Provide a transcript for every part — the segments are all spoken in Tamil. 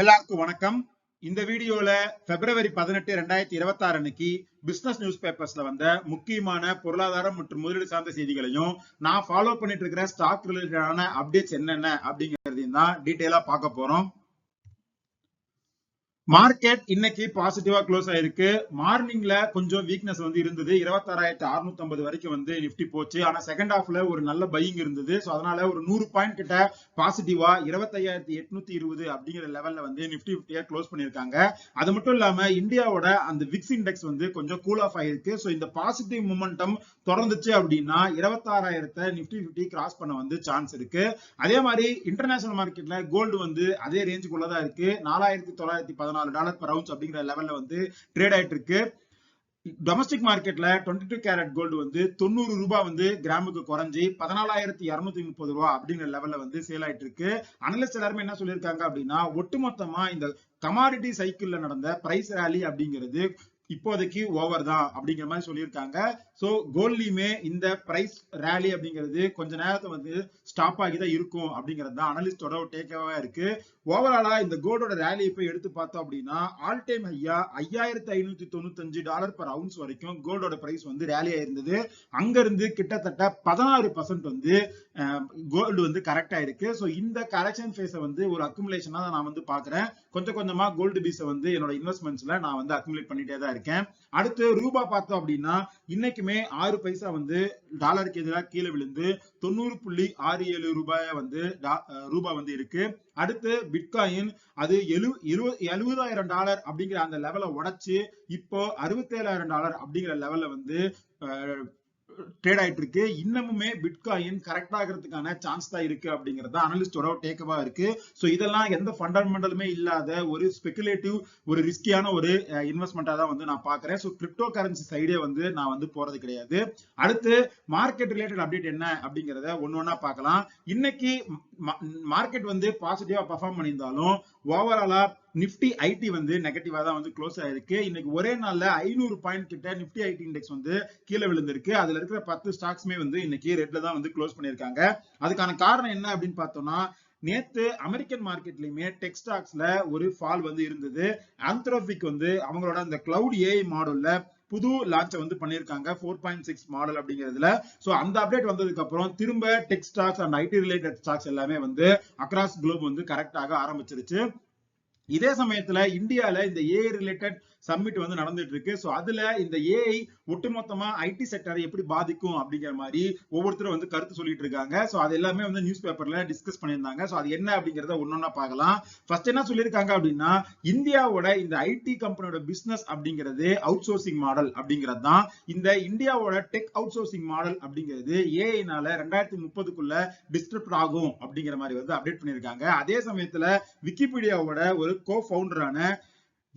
எல்லாருக்கும் வணக்கம். இந்த வீடியோல பிப்ரவரி பதினெட்டு ரெண்டாயிரத்தி இருபத்தி ஆறு அன்னைக்கு பிசினஸ் நியூஸ் பேப்பர்ஸ்ல வந்த முக்கியமான பொருளாதாரம் மற்றும் முதலீடு சார்ந்த செய்திகளையும் நான் ஃபாலோ பண்ணிட்டு இருக்கிற ஸ்டாக் ரிலேட்டடான அப்டேட்ஸ் என்னென்ன அப்படிங்கறதையும் தான் டீட்டெயிலா பார்க்க போறோம். மார்க்கெட் இன்னைக்கு பாசிட்டிவா க்ளோஸ் ஆயிருக்கு. மார்னிங்ல கொஞ்சம் வீக்னஸ் வந்து இருந்தது. இருபத்தாறாயிரத்தி அறுநூத்தி ஐம்பது வரைக்கும் வந்து நிப்டி போச்சு. ஆனா செகண்ட் ஹாஃப்ல ஒரு நல்ல பையிங் இருந்தது. சோ அதனால ஒரு நூறு பாயிண்ட் கிட்ட பாசிட்டிவா இருபத்தையாயிரத்தி எட்நூத்தி இருபது அப்படிங்கிற லெவல்ல வந்து நிப்டி பிப்டியா க்ளோஸ் பண்ணிருக்காங்க அது மட்டும் இல்லாம இந்தியாவோட அந்த விக்ஸ் இண்டெக்ஸ் வந்து கொஞ்சம் கூல் ஆஃப் ஆயிருக்கு. சோ இந்த பாசிட்டிவ் மூமெண்டம் தொடர்ந்துச்சு அப்படின்னா இருபத்தாறாயிரத்தை நிப்டி பிப்டி கிராஸ் பண்ண வந்து சான்ஸ் இருக்கு. அதே மாதிரி இன்டர்நேஷனல் மார்க்கெட்ல கோல்டு வந்து அதே ரேஞ்சுக்குள்ளதான் இருக்கு. நாலாயிரத்தி தொள்ளாயிரத்தி பதினாலு டாலர் பர் அவுன்ஸ் அப்படிங்கிற லெவல்ல வந்து ட்ரேட் ஆயிட்டு இருக்கு. டொமஸ்டிக் மார்க்கெட்ல டுவெண்ட்டி டூ கேரட் கோல்டு வந்து தொண்ணூறு ரூபாய் வந்து கிராமுக்கு குறைஞ்சி பதினாலாயிரத்தி இருநூத்தி முப்பது ரூபா அப்படிங்கிற லெவல்ல வந்து சேல் ஆயிட்டு இருக்கு. அனலிஸ்ட் எல்லாருமே என்ன சொல்லியிருக்காங்க அப்படின்னா ஒட்டுமொத்தமா இந்த கமாடிட்டி சைக்கிள்ல நடந்த பிரைஸ் ரேலி அப்படிங்கிறது இப்போதைக்கு ஓவர் தான் அப்படிங்கிற மாதிரி சொல்லியிருக்காங்க. சோ கோல்ட்லயுமே இந்த பிரைஸ் ரேலி அப்படிங்கிறது கொஞ்ச நேரத்தை வந்து ஸ்டாப் ஆகி தான் இருக்கும் அப்படிங்கிறது தான் அனலிஸ்டோட டேக்காவா இருக்கு. ஓவராலா இந்த கோல்டோட ரேலி இப்ப எடுத்து பார்த்தோம் அப்படின்னா ஆல் டைம் ஐயா ஐயாயிரத்தி ஐநூத்தி தொண்ணூத்தஞ்சு டாலர் பர் அவுன்ஸ் வரைக்கும் கோல்டோட பிரைஸ் வந்து ரேலி ஆயிருந்தது. அங்க இருந்து கிட்டத்தட்ட பதினாறு பர்சன்ட் வந்து கோல்டு வந்து கரெக்டா இருக்கு. ஸோ இந்த கரெக்ஷன் ஃபேஸை வந்து ஒரு அக்குமுலேஷனா நான் வந்து பாக்குறேன் கொஞ்சம் கொஞ்சமா கோல்டு பீஸை வந்து என்னோட இன்வெஸ்ட்மெண்ட்ஸ்ல நான் வந்து அக்குமுலேட் பண்ணிட்டே தான் இருக்கேன். அடுத்து ரூபா பார்த்தோம் அப்படின்னா இன்னைக்குமே ஆறு பைசா வந்து டாலருக்கு எதிராக கீழே விழுந்து தொண்ணூறு புள்ளி ஆறு ஏழு ரூபாய வந்து ரூபா வந்து இருக்கு. அடுத்து பிட்காயின் அது எழு எழுபதாயிரம் டாலர் அப்படிங்கிற அந்த லெவலை உடைச்சு இப்போ அறுபத்தேழாயிரம் டாலர் அப்படிங்கிற லெவல்ல வந்து ட்ரேட் ஆயிட்டு இருக்கு இன்னமுமே பிட்காயின் கரெக்ட் ஆகிறதுக்கான சான்ஸ் தான் இருக்கு அப்படிங்கறது அனலிஸ்டோட டேக்கவா இருக்கு. ஸோ இதெல்லாம் எந்த ஃபண்டமெண்டலுமே இல்லாத ஒரு ஸ்பெகுலேட்டிவ் ஒரு ரிஸ்கியான ஒரு இன்வெஸ்ட்மெண்டா தான் வந்து நான் பாக்குறேன். ஸோ கிரிப்டோ கரன்சி சைடே வந்து நான் வந்து போறது கிடையாது. அடுத்து மார்க்கெட் ரிலேட்டட் அப்டேட் என்ன அப்படிங்கறத ஒன்னு ஒன்னா பார்க்கலாம் இன்னைக்கு மார்க்கெட் வந்து பாசிட்டிவா பர்ஃபார்ம் பண்ணியிருந்தாலும் ஓவராலா நிப்டி ஐடி வந்து நெகட்டிவா தான் வந்து க்ளோஸ் ஆயிருக்கு. இன்னைக்கு ஒரே நாள்ல ஐநூறு பாயிண்ட் கிட்ட நிப்டி ஐடி இண்டெக்ஸ் வந்து கீழே விழுந்திருக்கு. அதுல இருக்கிற பத்து ஸ்டாக்ஸ்மே வந்து இன்னைக்கு ரெட்ல தான் வந்து க்ளோஸ் பண்ணியிருக்காங்க. அதுக்கான காரணம் என்ன அப்படின்னு பார்த்தோம்னா நேத்து அமெரிக்கன் மார்க்கெட்லயுமே டெக் ஸ்டாக்ஸ்ல ஒரு ஃபால் வந்து இருந்தது. ஆந்த்ரோபிக் வந்து அவங்களோட அந்த கிளவுட் ஏஐ மாடல்ல புது லான்ச்சை வந்து பண்ணிருக்காங்க ஃபோர் பாயிண்ட் சிக்ஸ் மாடல் அப்படிங்கிறதுல. சோ அந்த அப்டேட் வந்ததுக்கு அப்புறம் திரும்ப tech stocks and IT related stocks எல்லாமே வந்து அக்ராஸ் குளோப் வந்து கரெக்டாக ஆரம்பிச்சிருச்சு. இதே சமயத்துல இந்தியால இந்த ஏஐ ரிலேட்டட் சம்மிட் வந்து நடந்துட்டு இருக்கு ஸோ அதுல இந்த ஏஐ ஒட்டுமொத்தமா ஐடி செக்டரை எப்படி பாதிக்கும் அப்படிங்கிற மாதிரி ஒவ்வொருத்தரும் வந்து கருத்து சொல்லிட்டு இருக்காங்க ஸோ அது எல்லாமே வந்து நியூஸ் பேப்பர்ல டிஸ்கஸ் பண்ணியிருந்தாங்க. ஸோ அது என்ன அப்படிங்கறத ஒன்னொன்னா பார்க்கலாம். ஃபர்ஸ்ட் என்ன சொல்லியிருக்காங்க அப்படின்னா இந்தியாவோட இந்த ஐடி கம்பெனியோட பிசினஸ் அப்படிங்கிறது அவுட் சோர்சிங் மாடல் அப்படிங்கிறது தான் இந்த இந்தியாவோட டெக் அவுட் சோர்சிங் மாடல் அப்படிங்கிறது ஏஐனால ரெண்டாயிரத்தி முப்பதுக்குள்ள டிஸ்டர்ப்ட் ஆகும் அப்படிங்கிற மாதிரி வந்து அப்டேட் பண்ணியிருக்காங்க. அதே சமயத்துல விக்கிபீடியாவோட ஒரு கோ ஃபவுண்டரான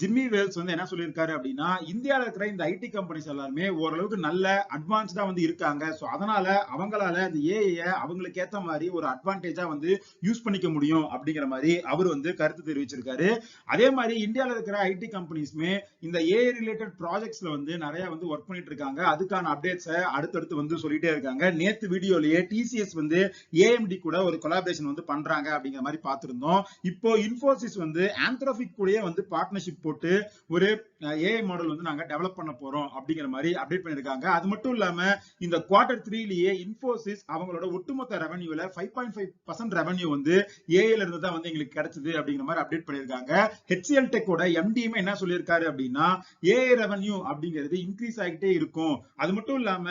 ஜிம்மி வேல்ஸ் வந்து என்ன சொல்லியிருக்காரு அப்படின்னா இந்தியாவில் இருக்கிற இந்த ஐடி கம்பெனிஸ் எல்லாருமே ஓரளவுக்கு நல்ல அட்வான்ஸ்டா வந்து இருக்காங்க. ஸோ அதனால அவங்களால இந்த ஏஐ அவங்களுக்கு ஏத்த மாதிரி ஒரு அட்வான்டேஜா வந்து யூஸ் பண்ணிக்க முடியும் அப்படிங்கிற மாதிரி அவர் வந்து கருத்து தெரிவிச்சிருக்காரு. அதே மாதிரி இந்தியாவில் இருக்கிற ஐடி கம்பெனிஸ்மே இந்த ஏஐ ரிலேட்டட் ப்ராஜெக்ட்ஸ்ல வந்து நிறைய வந்து ஒர்க் பண்ணிட்டு இருக்காங்க அதுக்கான அப்டேட்ஸை அடுத்தடுத்து வந்து சொல்லிட்டே இருக்காங்க. நேத்து வீடியோலயே டிசிஎஸ் வந்து ஏஎம்டி கூட ஒரு கொலாபரேஷன் வந்து பண்றாங்க அப்படிங்கிற மாதிரி பார்த்திருந்தோம். இப்போ இன்ஃபோசிஸ் வந்து ஆந்த்ரோபிக் கூடயே வந்து பார்ட்னர்ஷிப் போட்டு ஒரு ஏஐ மாடல் வந்து நாங்க டெவலப் பண்ண போறோம் அப்படிங்கிற மாதிரி அப்டேட் பண்ணிருக்காங்க அது மட்டும் இல்லாம இந்த குவார்டர் த்ரீலயே இன்ஃபோசிஸ் அவங்களோட ஒட்டுமொத்த ரெவன்யூல five point five percent revenue வந்து ஏஐல இருந்து தான் வந்து எங்களுக்கு கிடைச்சது அப்படிங்கிற மாதிரி அப்டேட் பண்ணிருக்காங்க ஹெச்சிஎல் டெக்கோட எம்டிஎம் என்ன சொல்லியிருக்காரு அப்படின்னா ஏஐ ரெவன்யூ அப்படிங்கிறது இன்க்ரீஸ் ஆகிட்டே இருக்கும். அது மட்டும் இல்லாம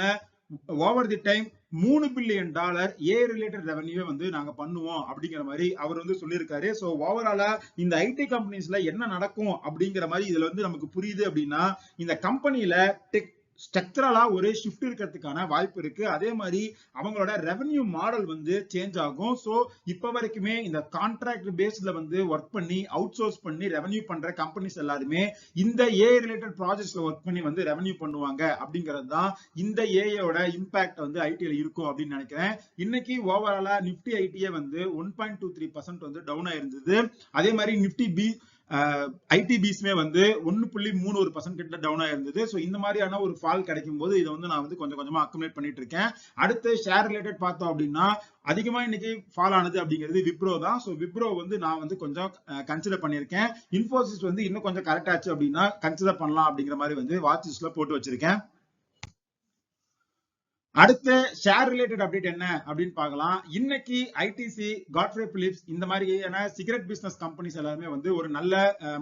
ஓவர் தி டைம் மூணு billion dollar AI related revenue வந்து நாங்க பண்ணுவோம் அப்படிங்கிற மாதிரி அவர் வந்து சொல்லியிருக்காரு. சோ ஓவராலா இந்த ஐடி கம்பெனிஸ்ல என்ன நடக்கும் அப்படிங்கிற மாதிரி இதுல வந்து நமக்கு புரியுது அப்படின்னா இந்த கம்பெனில டெக் ஸ்ட்ரக்சரலா ஒரு ஷிஃப்ட் இருக்கிறதுக்கான வாய்ப்பு இருக்கு. அதே மாதிரி அவங்களோட ரெவன்யூ மாடல் வந்து சேஞ்ச் ஆகும். ஸோ இப்ப வரைக்குமே இந்த கான்ட்ராக்ட் பேஸ்ட்ல வந்து ஒர்க் பண்ணி அவுட் சோர்ஸ் பண்ணி ரெவன்யூ பண்ற கம்பெனிஸ் எல்லாருமே இந்த ஏஐ ரிலேட்டட் ப்ராஜெக்ட்ஸ்ல ஒர்க் பண்ணி வந்து ரெவன்யூ பண்ணுவாங்க. அப்படிங்கிறது தான் இந்த ஏஐயோட இம்பாக்ட் வந்து ஐடியில இருக்கும் அப்படின்னு நினைக்கிறேன். இன்னைக்கு ஓவராலா நிப்டி ஐடியே வந்து one point two three percent வந்து டவுன் ஆயிருந்தது அதே மாதிரி நிப்டி பி ஐடிபிஸ்மே வந்து ஒன்னு புள்ளி மூணு ஒரு பர்சன்ட் கிட்ட டவுன் ஆயிருந்தது ஸோ இந்த மாதிரியான ஒரு ஃபால் கிடைக்கும் போது இதை வந்து நான் வந்து கொஞ்சம் கொஞ்சமா அக்குமுலேட் பண்ணிட்டு இருக்கேன். அடுத்து ஷேர் ரிலேட்டட் பார்த்தோம் அப்படின்னா அதிகமா இன்னைக்கு ஃபால் ஆனது அப்படிங்கிறது விப்ரோ தான். ஸோ விப்ரோ வந்து நான் வந்து கொஞ்சம் கன்சிடர் பண்ணியிருக்கேன். இன்ஃபோசிஸ் வந்து இன்னும் கொஞ்சம் கரெக்ட் ஆச்சு அப்படின்னா கன்சிடர் பண்ணலாம் அப்படிங்கிற மாதிரி வந்து வாட்ச் லிஸ்ட்ல போட்டு வச்சிருக்கேன். அடுத்த ஷேர் ரிலேட்டட் அப்டேட் என்ன அப்படின்னு பார்க்கலாம். இன்னைக்கு ஐடிசி காட்ஃப்ரே பிலிப்ஸ் இந்த மாதிரியான சிகரெட் பிசினஸ் கம்பெனிஸ் எல்லாருமே வந்து ஒரு நல்ல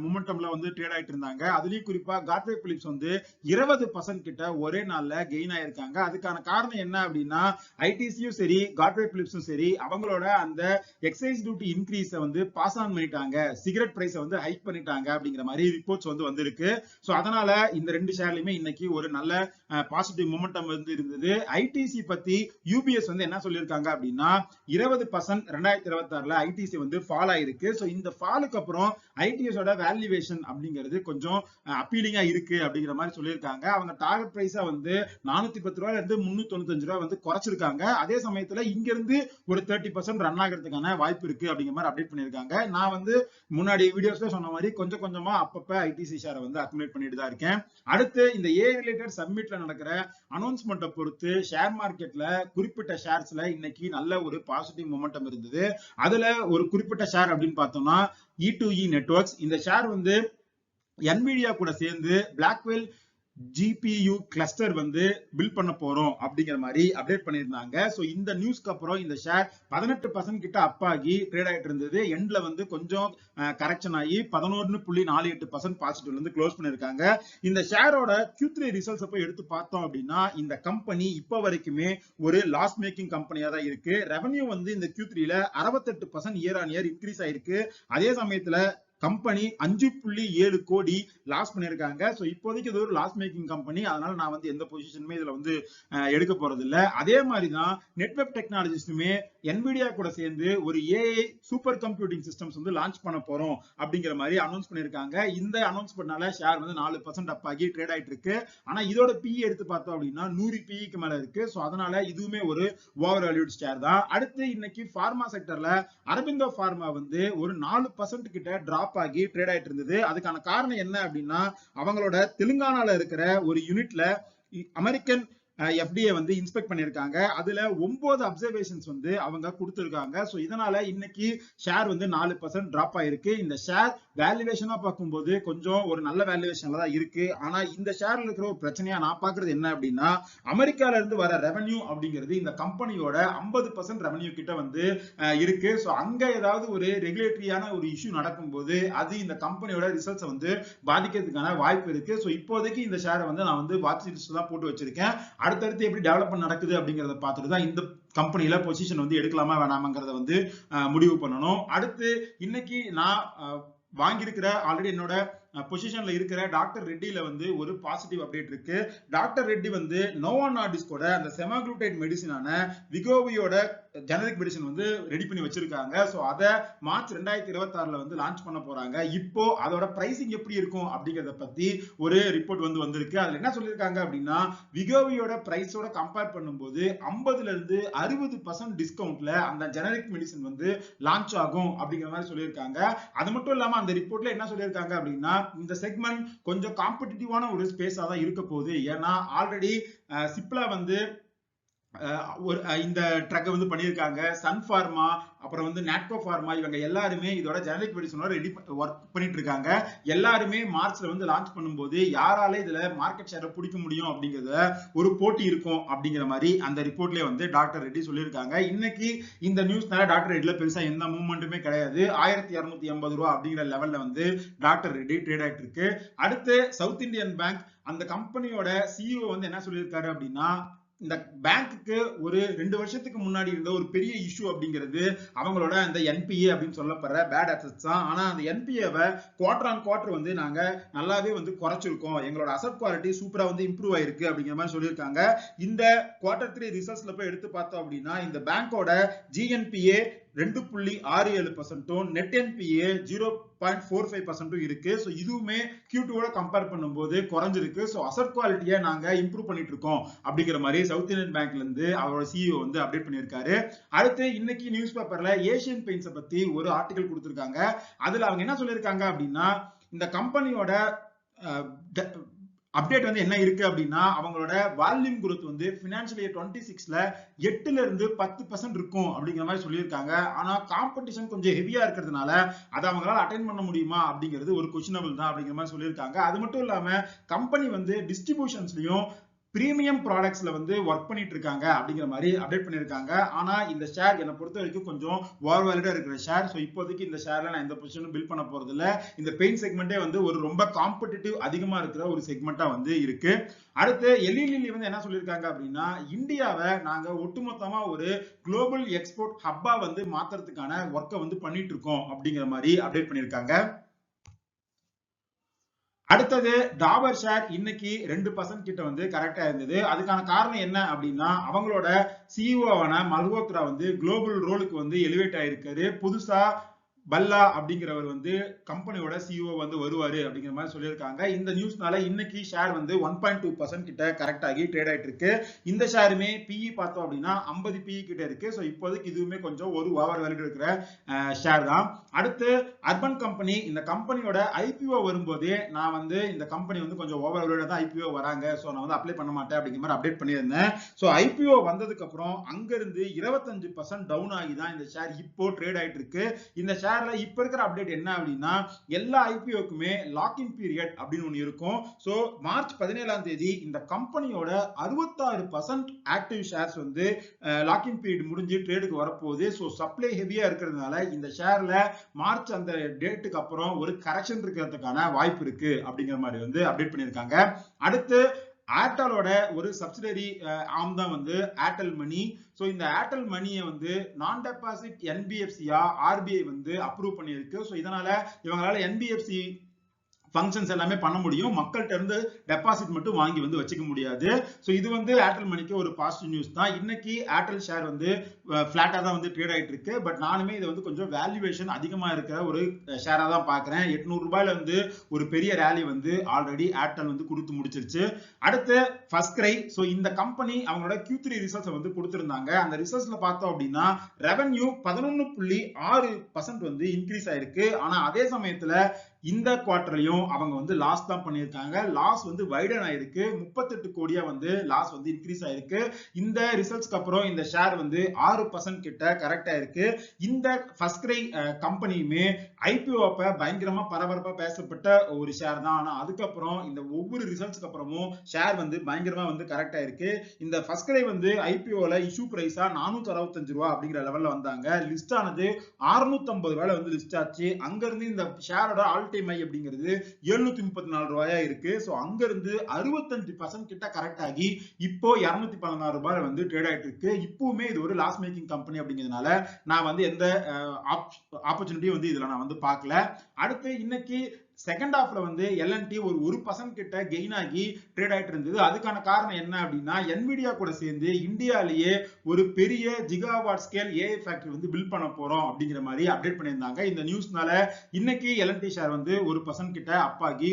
மூமெண்டம்ல வந்து ட்ரேட் ஆயிட்டு இருந்தாங்க. அதுலயும் குறிப்பா காட்ஃப்ரே பிலிப்ஸ் வந்து இருபது பர்சன்ட் கிட்ட ஒரே நாள்ல கெயின் ஆயிருக்காங்க. அதுக்கான காரணம் என்ன அப்படின்னா ஐடிசியும் சரி காட்ஃப்ரே பிலிப்ஸும் சரி அவங்களோட அந்த எக்ஸைஸ் டியூட்டி இன்க்ரீஸை வந்து பாஸ் ஆன் பண்ணிட்டாங்க. சிகரெட் பிரைஸை வந்து ஹைக் பண்ணிட்டாங்க அப்படிங்கிற மாதிரி ரிப்போர்ட்ஸ் வந்து வந்திருக்கு. ஸோ அதனால இந்த ரெண்டு ஷேர்லயுமே இன்னைக்கு ஒரு நல்ல பாசிட்டிவ் மொமெண்டம் வந்து இருந்தது. ஐடிசி பத்தி யூபிஎஸ் வந்து என்ன சொல்லியிருக்காங்க அப்படின்னா இருபது பர்சன்ட் ரெண்டாயிரத்தி இருபத்தி ஆறுல ஐடிசி வந்து ஃபால் ஆயிருக்கு. ஸோ இந்த ஃபாலுக்கு அப்புறம் ஐடிஎஸோட வேல்யூவேஷன் அப்படிங்கிறது கொஞ்சம் அப்பீலிங்கா இருக்கு அப்படிங்கிற மாதிரி சொல்லியிருக்காங்க. அவங்க டார்கெட் பிரைஸா வந்து நானூத்தி பத்து ரூபாயில இருந்து முன்னூத்தி தொண்ணூத்தஞ்சு ரூபாய் வந்து குறைச்சிருக்காங்க. அதே சமயத்துல இங்க இருந்து ஒரு தேர்ட்டி பர்சன்ட் ரன் ஆகிறதுக்கான வாய்ப்பு இருக்கு அப்படிங்கிற மாதிரி அப்டேட் பண்ணியிருக்காங்க. நான் வந்து முன்னாடி வீடியோஸ்ல சொன்ன மாதிரி கொஞ்சம் கொஞ்சமா அப்பப்ப ஐடிசி ஷேரை வந்து அக்குமுலேட் பண்ணிட்டு தான் இருக்கேன். அடுத்து இந்த ஏ ரிலேட்டட் சப்மிட்ல நடக்கிற அனௌன்ஸ்மெண்ட்டை பொறுத்து ஷேர் மார்க்கெட்ல குறிப்பிட்ட ஷேர்ஸ்ல இன்னைக்கு நல்ல ஒரு பாசிட்டிவ் மொமெண்டம் இருந்தது. அதுல ஒரு குறிப்பிட்ட ஷேர் அப்படின்னு பார்த்தோம்னா இ டு இ நெட்ஒர்க்ஸ் இந்த ஷேர் வந்து என்விடியா கூட சேர்ந்து பிளாக்வெல் ஜிபியு கிளஸ்டர் வந்து பில்ட் பண்ண போறோம் அப்படிங்கிற மாதிரி அப்டேட் பண்ணியிருந்தாங்க. ஸோ இந்த நியூஸ்க்கு அப்புறம் இந்த ஷேர் பதினெட்டு பர்சன்ட் கிட்ட அப் ஆகி ட்ரேட் ஆகிட்டு இருந்தது. எண்ட்ல வந்து கொஞ்சம் கரெக்ஷன் ஆகி பதினோரு புள்ளி நாலு எட்டு பர்சன்ட் பாசிட்டிவ்ல இருந்து க்ளோஸ் பண்ணியிருக்காங்க. இந்த ஷேரோட Q3 த்ரீ ரிசல்ட்ஸ் போய் எடுத்து பார்த்தோம் அப்படின்னா இந்த கம்பெனி இப்போ வரைக்குமே ஒரு லாஸ் மேக்கிங் கம்பெனியா தான் இருக்கு. ரெவன்யூ வந்து இந்த Q3 த்ரீல அறுபத்தெட்டு percent year on year increase ஆயிருக்கு. அதே சமயத்துல கம்பெனி அஞ்சு புள்ளி ஏழு கோடி லாஸ் பண்ணியிருக்காங்க. ஸோ இப்போதைக்கு இது ஒரு லாஸ் மேக்கிங் கம்பெனி அதனால நான் வந்து எந்த பொசிஷனுமே இதுல வந்து எடுக்க போறது இல்லை அதே மாதிரி தான் நெட்வெப் டெக்னாலஜிஸ்டுமே NVIDIA கூட சேர்ந்து ஒரு ஏஐ சூப்பர் கம்ப்யூட்டிங் சிஸ்டம்ஸ் வந்து லான்ச் பண்ண போறோம் அப்படிங்கிற மாதிரி அனௌன்ஸ் பண்ணியிருக்காங்க. இந்த அனௌன்ஸ் பண்ணால ஷேர் வந்து நாலு பர்சன்ட் அப் ஆகி ட்ரேட் ஆயிட்டு இருக்கு. ஆனா இதோட பிஇ எடுத்து பார்த்தோம் அப்படின்னா நூறு பிஇக்கு மேல இருக்கு. ஸோ அதனால இதுவுமே ஒரு ஓவர் வேல்யூட் ஷேர் தான். அடுத்து இன்னைக்கு ஃபார்மா செக்டர்ல அரபிந்தோ ஃபார்மா வந்து ஒரு நாலு பர்சன்ட் கிட்ட டிராப் ஆகி ட்ரேட் ஆயிட்டு இருந்தது அதுக்கான காரணம் என்ன அப்படின்னா அவங்களோட தெலுங்கானால இருக்கிற ஒரு யூனிட்ல அமெரிக்கன் எஃப்டிஏ வந்து இன்ஸ்பெக்ட் பண்ணியிருக்காங்க. அதுல ஒன்பது அப்சர்வேஷன்ஸ் வந்து அவங்க கொடுத்துருக்காங்க. ஸோ இதனால இன்னைக்கு ஷேர் வந்து நாலு பர்சன்ட் டிராப் ஆயிருக்கு. இந்த ஷேர் வேல்யூவேஷனா பார்க்கும்போது கொஞ்சம் ஒரு நல்ல வேல்யூவேஷன்ல தான் இருக்கு. ஆனா இந்த ஷேர்ல இருக்கிற ஒரு பிரச்சனையா நான் பாக்குறது என்ன அப்படின்னா அமெரிக்கால இருந்து வர ரெவன்யூ அப்படிங்கிறது இந்த கம்பெனியோட ஐம்பது பர்சன்ட் ரெவன்யூ கிட்ட வந்து இருக்கு. ஸோ அங்க ஏதாவது ஒரு ரெகுலேட்டரியான ஒரு இஷ்யூ நடக்கும்போது அது இந்த கம்பெனியோட ரிசல்ட்ஸை வந்து பாதிக்கிறதுக்கான வாய்ப்பு இருக்கு. ஸோ இப்போதைக்கு இந்த ஷேரை வந்து நான் வந்து வாட்ச் லிஸ்ட் தான் போட்டு வச்சிருக்கேன். அடுத்தடுத்து எப்படி டெவலப்மெண்ட் நடக்குது அப்படிங்கிறத பார்த்துட்டு தான் இந்த கம்பெனியில பொசிஷன் வந்து எடுக்கலாமா வேணாமாங்கிறத வந்து முடிவு பண்ணணும். அடுத்து இன்னைக்கு நான் வாங்கியிருக்கிற ஆல்ரெடி என்னோட பொசிஷன்ல இருக்கிற டாக்டர் ரெட்டியில வந்து ஒரு பாசிட்டிவ் அப்டேட் இருக்கு. டாக்டர் ரெட்டி வந்து நோவா நார்டிஸ்கோட அந்த செமாக்ளூடைட் மெடிசினான விகோவியோட ஜெனரிக் மெடிசன் வந்து ரெடி பண்ணி வச்சிருக்காங்க. ஸோ அதை மார்ச் ரெண்டாயிரத்தி இருபத்தி ஆறுல வந்து லான்ச் பண்ண போறாங்க. இப்போ அதோட பிரைசிங் எப்படி இருக்கும் அப்படிங்கிறத பத்தி ஒரு ரிப்போர்ட் வந்து வந்திருக்கு. அதுல என்ன சொல்லியிருக்காங்க அப்படின்னா விகோவியோட பிரைஸோட கம்பேர் பண்ணும்போது ஐம்பதுல இருந்து அறுபது பர்சன்ட் டிஸ்கவுண்ட்ல அந்த ஜெனரிக் மெடிசன் வந்து லான்ச் ஆகும் அப்படிங்கிற மாதிரி சொல்லியிருக்காங்க. அது மட்டும் இல்லாம அந்த ரிப்போர்ட்ல என்ன சொல்லியிருக்காங்க அப்படின்னா இந்த செக்மெண்ட் கொஞ்சம் காம்படிட்டிவான ஒரு ஸ்பேஸா தான் இருக்க போகுது. ஏன்னா ஆல்ரெடி சிப்லா வந்து ஒரு இந்த ட்ரக்கை வந்து பண்ணியிருக்காங்க. சன் ஃபார்மா அப்புறம் வந்து நாட்கோ ஃபார்மா இவங்க எல்லாருமே இதோட ஜெனரிக் மெடிசனோட ரெடி ஒர்க் பண்ணிட்டு இருக்காங்க எல்லாருமே மார்ச்ல வந்து லான்ச் பண்ணும்போது யாரால இதுல மார்க்கெட் ஷேரை பிடிக்க முடியும் அப்படிங்கிறத ஒரு போட்டி இருக்கும் அப்படிங்கிற மாதிரி அந்த ரிப்போர்ட்லேயே வந்து டாக்டர் ரெட்டி சொல்லியிருக்காங்க. இன்னைக்கு இந்த நியூஸ்னால டாக்டர் ரெட்டில பெருசா எந்த மூவ்மெண்ட்டுமே கிடையாது. ஆயிரத்தி இரநூத்தி எண்பது ரூபா அப்படிங்கிற லெவல்ல வந்து டாக்டர் ரெட்டி ட்ரேட் ஆகிட்டு இருக்கு. அடுத்து சவுத் இந்தியன் பேங்க் அந்த கம்பெனியோட சிஇஓ வந்து என்ன சொல்லியிருக்காரு அப்படின்னா இந்த பேங்க்குக்கு ஒரு ரெண்டு வருஷத்துக்கு முன்னாடி இருந்த ஒரு பெரிய இஷ்யூ அப்படிங்கிறது அவங்களோட அந்த என்பிஏ அப்படின்னு சொல்லப்படுற பேட் அசட்ஸ் தான். ஆனால் அந்த என்பிஏவை குவார்டர் ஆன் குவார்டர் வந்து நாங்கள் நல்லாவே வந்து குறைச்சிருக்கோம். எங்களோட அசட் குவாலிட்டி சூப்பராக வந்து இம்ப்ரூவ் ஆயிருக்கு அப்படிங்கிற மாதிரி சொல்லியிருக்காங்க. இந்த குவார்டர் த்ரீ ரிசல்ட்ஸில் போய் எடுத்து பார்த்தோம் அப்படின்னா இந்த பேங்கோட ஜிஎன்பிஏ ரெண்டு புள்ளி ஆறு ஏழு பர்சன்ட்டும் net NPA zero point four five பர்சன்ட்டும் இருக்கு. ஸோ இதுவுமே Q2 கம்பேர் பண்ணும்போது குறைஞ்சிருக்கு. ஸோ அசட் குவாலிட்டியை நாங்கள் இம்ப்ரூவ் பண்ணிட்டு இருக்கோம் அப்படிங்கிற மாதிரி சவுத் இந்தியன் பேங்க்ல இருந்து அவரோட சிஇஓ வந்து அப்டேட் பண்ணியிருக்காரு. அடுத்து இன்னைக்கு நியூஸ் பேப்பர்ல ஏசியன் பெயிண்ட்ஸை பத்தி ஒரு ஆர்டிகல் கொடுத்துருக்காங்க. அதுல அவங்க என்ன சொல்லியிருக்காங்க அப்படின்னா இந்த கம்பெனியோட அப்டேட் வந்து என்ன இருக்கு அப்படின்னா அவங்களோட வால்யூம் குரோத் வந்து பினான்சியல் இயர் டுவெண்ட்டி சிக்ஸ்ல எட்டுல இருந்து பத்து பர்சன்ட் இருக்கும் அப்படிங்கிற மாதிரி சொல்லியிருக்காங்க. ஆனா காம்படிஷன் கொஞ்சம் ஹெவியா இருக்கிறதுனால அதை அவங்களால அட்டைன் பண்ண முடியுமா அப்படிங்கிறது ஒரு கொஸ்டினபிள் தான் அப்படிங்கிற மாதிரி சொல்லியிருக்காங்க. அது மட்டும் இல்லாம கம்பெனி வந்து டிஸ்ட்ரிபியூஷன்ஸ்லயும் பிரீமியம் ப்ராடக்ட்ஸ்ல வந்து ஒர்க் பண்ணிட்டு இருக்காங்க அப்படிங்கிற மாதிரி அப்டேட் பண்ணியிருக்காங்க. ஆனா இந்த ஷேர் என்னை பொறுத்த வரைக்கும் கொஞ்சம் ஓவர் வேலிடா இருக்கிற ஷேர் ஸோ இப்போதைக்கு இந்த ஷேர்ல நான் எந்த பொசிஷனும் பில் பண்ண போறது இல்லை இந்த பெயிண்ட் செக்மெண்ட்டே வந்து ஒரு ரொம்ப காம்படிட்டிவ் அதிகமா இருக்கிற ஒரு செக்மெண்ட்டாக வந்து இருக்கு. அடுத்து எல்இலி வந்து என்ன சொல்லியிருக்காங்க அப்படின்னா இந்தியாவை நாங்க ஒட்டுமொத்தமா ஒரு குளோபல் எக்ஸ்போர்ட் ஹப்பா வந்து மாத்துறதுக்கான ஒர்க்கை வந்து பண்ணிட்டு இருக்கோம் அப்படிங்கிற மாதிரி அப்டேட் பண்ணியிருக்காங்க. அடுத்தது டாபர் ஷேர் இன்னைக்கு ரெண்டு பர்சன்ட் கிட்ட வந்து கரெக்டா இருந்தது. அதுக்கான காரணம் என்ன அப்படின்னா அவங்களோட சிஇஓவான மல்ஹோத்ரா வந்து குளோபல் ரோலுக்கு வந்து எலிவேட் ஆயிருக்காரு. புதுசா பல்லா அப்படிங்கிறவர் வந்து கம்பெனியோட சிஇஓ வந்து வருவாரு அப்படிங்கிற மாதிரி சொல்லியிருக்காங்க. இந்த நியூஸ்னால இன்னைக்கு ஷேர் வந்து ஒன் பாயிண்ட் டூ பர்சன்ட் கிட்ட கரெக்ட் ஆகி ட்ரேட் ஆயிட்டு இருக்கு. இந்த ஷேருமே பிஇ பார்த்தோம் அப்படின்னா ஐம்பது பிஇ கிட்ட இருக்கு. ஸோ இப்போதைக்கு இதுவுமே கொஞ்சம் ஒரு ஓவர் வேல்யூ இருக்கிற ஷேர் தான். அடுத்து அர்பன் கம்பெனி இந்த கம்பெனியோட ஐபிஓ வரும்போதே நான் வந்து இந்த கம்பெனி வந்து கொஞ்சம் ஓவர் வேல்யூட தான் ஐபிஓ வராங்க. ஸோ நான் வந்து அப்ளை பண்ண மாட்டேன் அப்படிங்கிற மாதிரி அப்டேட் பண்ணியிருந்தேன். ஸோ ஐபிஓ வந்ததுக்கு அப்புறம் அங்கிருந்து இருபத்தஞ்சு பர்சன்ட் டவுன் ஆகி தான் இந்த ஷேர் இப்போ ட்ரேட் ஆயிட்டு இருக்கு. இந்த ஷேர் ஷேர்ல இப்ப இருக்கிற அப்டேட் என்ன அப்படின்னா எல்லா ஐபிஓக்குமே லாக்இன் பீரியட் அப்படின்னு ஒண்ணு இருக்கும். சோ மார்ச் பதினேழாம் தேதி இந்த கம்பெனியோட அறுபத்தாறு பர்சன்ட் ஆக்டிவ் ஷேர்ஸ் வந்து லாக்இன் பீரியட் முடிஞ்சு ட்ரேடுக்கு வரப்போகுது. ஸோ சப்ளை ஹெவியா இருக்கிறதுனால இந்த ஷேர்ல மார்ச் அந்த டேட்டுக்கு அப்புறம் ஒரு கரெக்ஷன் இருக்கிறதுக்கான வாய்ப்பு இருக்கு அப்படிங்கிற மாதிரி வந்து அப்டேட் பண்ணியிருக்காங்க. அடுத்து ஏர்டெலோட ஒரு சப்சிடரி ஆம் தான் வந்து ஏர்டெல் மணி ஸோ இந்த ஏர்டெல் மணியை வந்து நான் டெபாசிட் என்பிஎஃப்சியா ஆர்பிஐ வந்து அப்ரூவ் பண்ணியிருக்கு. ஸோ இதனால இவங்களால என்பிஎஃப்சி ஃபங்க்ஷன்ஸ் எல்லாமே பண்ண முடியும். மக்கள்கிட்ட இருந்து டெபாசிட் மட்டும் வாங்கி வந்து வச்சுக்க முடியாது. ஸோ இது வந்து ஏர்டெல் மணிக்கு ஒரு பாசிட்டிவ் நியூஸ் தான். இன்னைக்கு ஏர்டெல் ஷேர் வந்து ஃப்ளாட்டாக தான் வந்து ட்ரேட் ஆகிட்டு இருக்கு. பட் நானுமே இதை வந்து கொஞ்சம் வேல்யூவேஷன் அதிகமாக இருக்கிற ஒரு ஷேராக தான் பார்க்குறேன் எட்நூறு ரூபாயில வந்து ஒரு பெரிய ரேலி வந்து ஆல்ரெடி ஏர்டெல் வந்து கொடுத்து முடிச்சிருச்சு. அடுத்து ஃபர்ஸ்ட் கிரை ஸோ இந்த கம்பெனி அவங்களோட கியூ த்ரீ ரிசல்ட்ஸ் வந்து கொடுத்துருந்தாங்க. அந்த ரிசல்ட்ஸ்ல பார்த்தோம் அப்படின்னா ரெவன்யூ பதினொன்று புள்ளி ஆறு பர்சன்ட் வந்து இன்க்ரீஸ் ஆயிருக்கு. ஆனால் அதே சமயத்தில் இந்த குவார்டர்லயும் அவங்க வந்து லாஸ் தான் பண்ணியிருக்காங்க. லாஸ் வந்து வைடன் ஆயிருக்கு. முப்பத்தெட்டு கோடியா வந்து லாஸ் வந்து இன்க்ரீஸ் ஆயிருக்கு. இந்த ரிசல்ட்ஸ்க்கு அப்புறம் இந்த ஷேர் வந்து ஆறு பர்சன்ட் கிட்ட கரெக்ட் ஆயிருக்கு. இந்த ஃபர்ஸ்ட் கிரை கம்பெனியுமே ஐபிஓ அப்ப பயங்கரமா பரபரப்பா பேசப்பட்ட ஒரு ஷேர் தான். ஆனா அதுக்கப்புறம் இந்த ஒவ்வொரு ரிசல்ட்ஸ்க்கு அப்புறமும் ஷேர் வந்து பயங்கரமா வந்து கரெக்ட் ஆயிருக்கு. இந்த ஃபர்ஸ்ட் கிரை வந்து ஐபிஓல இஷ்யூ பிரைஸா நானூத்தி அறுபத்தஞ்சு ரூபா அப்படிங்கிற லெவல்ல வந்தாங்க. லிஸ்ட் ஆனது அறுநூத்தி ஐம்பது வேலை வந்து லிஸ்ட் ஆச்சு. அங்க இருந்து இந்த ஷேரோட ஆல் டைம் ஐ அப்படிங்கிறது எழுநூத்தி முப்பத்தி நாலு ரூபாயா இருக்கு. சோ அங்க இருந்து அறுபத்தஞ்சு பர்சன்ட் கிட்ட கரெக்ட் ஆகி இப்போ இருநூத்தி பதினாறு ரூபாய் வந்து ட்ரேட் ஆயிட்டு இருக்கு. இப்பவுமே இது ஒரு லாஸ் மேக்கிங் கம்பெனி அப்படிங்கிறதுனால நான் வந்து எந்த ஆப்பர்ச்சுனிட்டியும் வந்து இதுல நான் வந்து பார்க்கல. அடுத்து இன்னைக்கு செகண்ட் ஹாஃப்ல வந்து எல்என்டி ஒரு ஒரு பர்சன்ட் கிட்ட கெயின் ஆகி ட்ரேட் ஆயிட்டு இருந்தது. அதுக்கான காரணம் என்ன அப்படின்னா என்விடியா கூட சேர்ந்து இந்தியாலேயே ஒரு பெரிய ஜிகாவாட் ஸ்கேல் ஏஐ ஃபேக்டரி வந்து பில்ட் பண்ண போறோம் அப்படிங்கிற மாதிரி அப்டேட் பண்ணியிருந்தாங்க. இந்த நியூஸ்னால இன்னைக்கு எல்என்டி ஷேர் வந்து ஒரு பர்சன்ட் கிட்ட அப்பாகி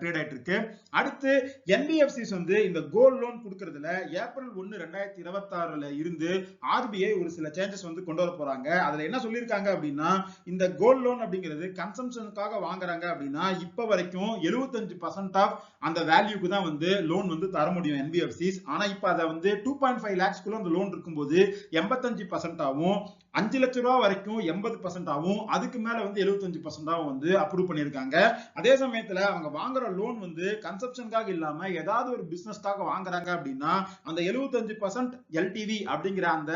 ட்ரேட் ஆயிட்டு இருக்கு. அடுத்து என்பிஎஃப்சிஸ் வந்து இந்த கோல்ட் லோன் கொடுக்கறதுல ஏப்ரல் ஒன்று ரெண்டாயிரத்தி இருபத்தி ஆறுல இருந்து ஆர்பிஐ ஒரு சில சேஞ்சஸ் வந்து கொண்டு வர போறாங்க. அதுல என்ன சொல்லியிருக்காங்க அப்படின்னா இந்த கோல்ட் லோன் அப்படிங்கிறது கன்சம்ஷனுக்காக வாங்குறாங்க அப்படின்னா இப்ப வரைக்கும் எழுபத்தஞ்சு பர்சன்ட் ஆஃப் அந்த வேல்யூக்கு தான் வந்து லோன் வந்து தர முடியும் என்பிஎஃப்சிஸ் ஆனா இப்ப அதை வந்து டூ பாயிண்ட் ஃபைவ் லேக்ஸ்க்குள்ள அந்த லோன் இருக்கும்போது எண்பத்தஞ்சு பர்சன்ட் ஆகும் அஞ்சு லட்ச ரூபா வரைக்கும் எண்பது பர்சன்ட் ஆகும் அதுக்கு மேல வந்து எழுபத்தஞ்சு பர்சன்டாவும் வந்து அப்ரூவ் பண்ணியிருக்காங்க. அதே சமயத்துல அவங்க வாங்குற லோன் வந்து கன்சப்ஷனுக்காக இல்லாம ஏதாவது ஒரு பிசினஸ்க்காக வாங்குறாங்க அப்படின்னா அந்த எழுபத்தஞ்சு பர்சன்ட் எல்டிவி அப்படிங்கிற அந்த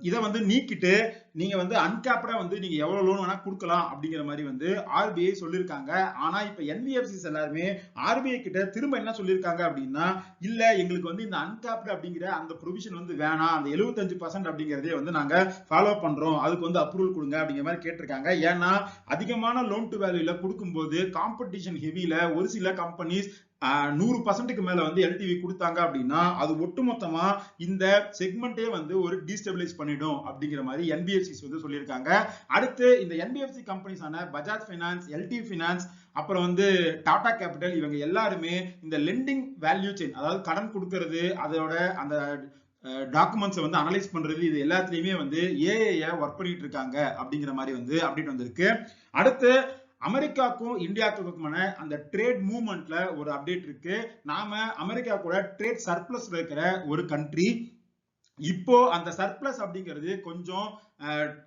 இதை வந்து நீக்கிட்டு நீங்க வந்து அன்கேப்டா வந்து நீங்க எவ்வளவு லோன் வேணா கொடுக்கலாம் அப்படிங்கிற மாதிரி வந்து ஆர்பிஐ சொல்லியிருக்காங்க ஆனா இப்ப என்பிஎஃப்சிஸ் எல்லாருமே ஆர்பிஐ கிட்ட திரும்ப என்ன சொல்லியிருக்காங்க அப்படின்னா இல்ல எங்களுக்கு வந்து இந்த அன்கேப்டு அப்படிங்கிற அந்த ப்ரொவிஷன் வந்து வேணாம். அந்த எழுபத்தஞ்சு பர்சன்ட் அப்படிங்கிறதே வந்து நாங்க ஃபாலோ பண்றோம். அதுக்கு வந்து அப்ரூவல் கொடுங்க அப்படிங்கிற மாதிரி கேட்டிருக்காங்க. ஏன்னா அதிகமான லோன் டு வேல்யூல கொடுக்கும்போது காம்படிஷன் ஹெவியில ஒரு சில கம்பெனிஸ் நூறு பர்சன்ட்டுக்கு மேல வந்து எல்டிவி கொடுத்தாங்க அப்படின்னா அது ஒட்டுமொத்தமா இந்த செக்மெண்டே வந்து ஒரு டீஸ்டபிளைஸ் பண்ணிடும் அப்படிங்கிற மாதிரி என்பிஎஃப்சிஸ் வந்து சொல்லியிருக்காங்க. அடுத்து இந்த என்பிஎஃப்சி கம்பெனிஸான பஜாஜ் ஃபைனான்ஸ் எல்டி ஃபினான்ஸ் அப்புறம் வந்து டாடா கேபிட்டல் இவங்க எல்லாருமே இந்த லெண்டிங் வேல்யூ செயின் அதாவது கடன் கொடுக்கறது அதோட அந்த டாக்குமெண்ட்ஸை வந்து அனலைஸ் பண்றது இது எல்லாத்துலயுமே வந்து ஏஐ ஒர்க் பண்ணிட்டு இருக்காங்க அப்படிங்கிற மாதிரி வந்து அப்டேட் வந்திருக்கு. அடுத்து அமெரிக்காவுக்கும் இந்தியாவுக்குமான அந்த ட்ரேட் மூவ்மெண்ட்ல ஒரு அப்டேட் இருக்கு. நாம அமெரிக்கா கூட ட்ரேட் சர்ப்ளஸ்ல இருக்கிற ஒரு கண்ட்ரி இப்போ அந்த சர்ப்ளஸ் அப்படிங்கிறது கொஞ்சம்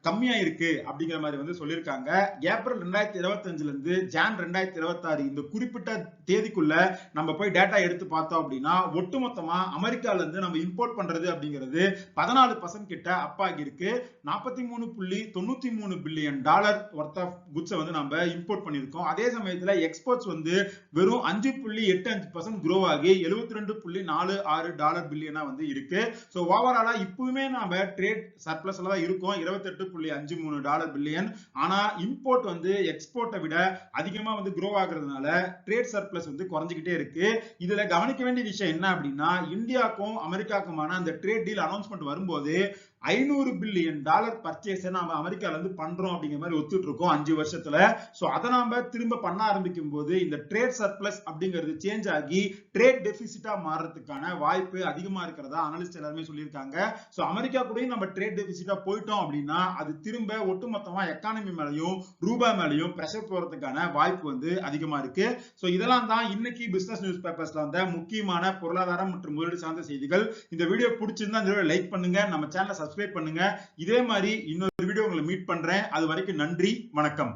கம்மியா இருக்கு அப்படிங்கிற மாதிரி வந்து சொல்லியிருக்காங்க. ஏப்ரல் ரெண்டாயிரத்தி இருபத்தி அஞ்சுல இருந்து ஜான் ரெண்டாயிரத்தி இருபத்தி ஆறு இந்த குறிப்பிட்ட தேதிக்குள்ள நம்ம போய் டேட்டா எடுத்து பார்த்தோம் அப்படின்னா ஒட்டுமொத்தமா அமெரிக்கால இருந்து நம்ம இம்போர்ட் பண்றது அப்படிங்கிறது பதினாலு பர்சன்ட் கிட்ட அப்பாகி இருக்கு நாற்பத்தி மூணு புள்ளி தொண்ணூத்தி மூணு பில்லியன் டாலர் ஒர்த் ஆஃப் குட்ஸை வந்து நம்ம இம்போர்ட் பண்ணியிருக்கோம். அதே சமயத்துல எக்ஸ்போர்ட்ஸ் வந்து வெறும் அஞ்சு புள்ளி எட்டு அஞ்சு பர்சன்ட் க்ரோ ஆகி எழுபத்தி ரெண்டு புள்ளி நாலு ஆறு டாலர் பில்லியனா வந்து இருக்கு. ஸோ ஓவராலா இப்பவுமே நாம ட்ரேட் சர்ப்ளஸ்ல தான் இருக்கோம். இருபத்தெட்டு புள்ளி அஞ்சு மூணு டாலர் பில்லியன் ஆனா இம்போர்ட் வந்து எக்ஸ்போர்ட்டை விட அதிகமா வந்து க்ரோ ஆகுறதுனால ட்ரேட் சர்ப்ளஸ் வந்து குறைஞ்சிக்கிட்டே இருக்கு. இதுல கவனிக்க வேண்டிய விஷயம் என்ன அப்படின்னா இந்தியாவுக்கும் அமெரிக்காக்குமான அந்த ட்ரேட் டீல் அனௌன்ஸ்மெண்ட் வரும்போது ஐநூறு பில்லியன் டாலர் பர்ச்சேஸ் நாம அமெரிக்கால இருந்து பண்றோம் அப்படிங்கிற மாதிரி ஒத்துட்டு இருக்கோம் அஞ்சு வருஷத்துல. சோ அதை நாம திரும்ப பண்ண ஆரம்பிக்கும் போது இந்த ட்ரேட் சர்ப்ளஸ் அப்படிங்கிறது சேஞ்ச் ஆகி ட்ரேட் டெபிசிட்டா மாறுறதுக்கான வாய்ப்பு அதிகமா இருக்கிறதா அனலிஸ்ட் எல்லாருமே சொல்லியிருக்காங்க. சோ அமெரிக்கா கூடயும் நம்ம ட்ரேட் டெபிசிட்டா போயிட்டோம் அப்படின்னா அது திரும்ப ஒட்டுமொத்தமா எக்கானமி மேலையும் ரூபாய் மேலையும் பிரஷர் போறதுக்கான வாய்ப்பு வந்து அதிகமா இருக்கு. சோ இதெல்லாம் தான் இன்னைக்கு பிசினஸ் நியூஸ் பேப்பர்ஸ்ல வந்த முக்கியமான பொருளாதாரம் மற்றும் முதலீடு சார்ந்த செய்திகள். இந்த வீடியோ பிடிச்சிருந்தா இந்த லைக் பண்ணுங்க. நம்ம சேனலை சப்ஸ்கிரைப் பண்ணுங்க. இதே மாதிரி இன்னொரு வீடியோ உங்களை மீட் பண்றேன். அது வரைக்கும் நன்றி வணக்கம்.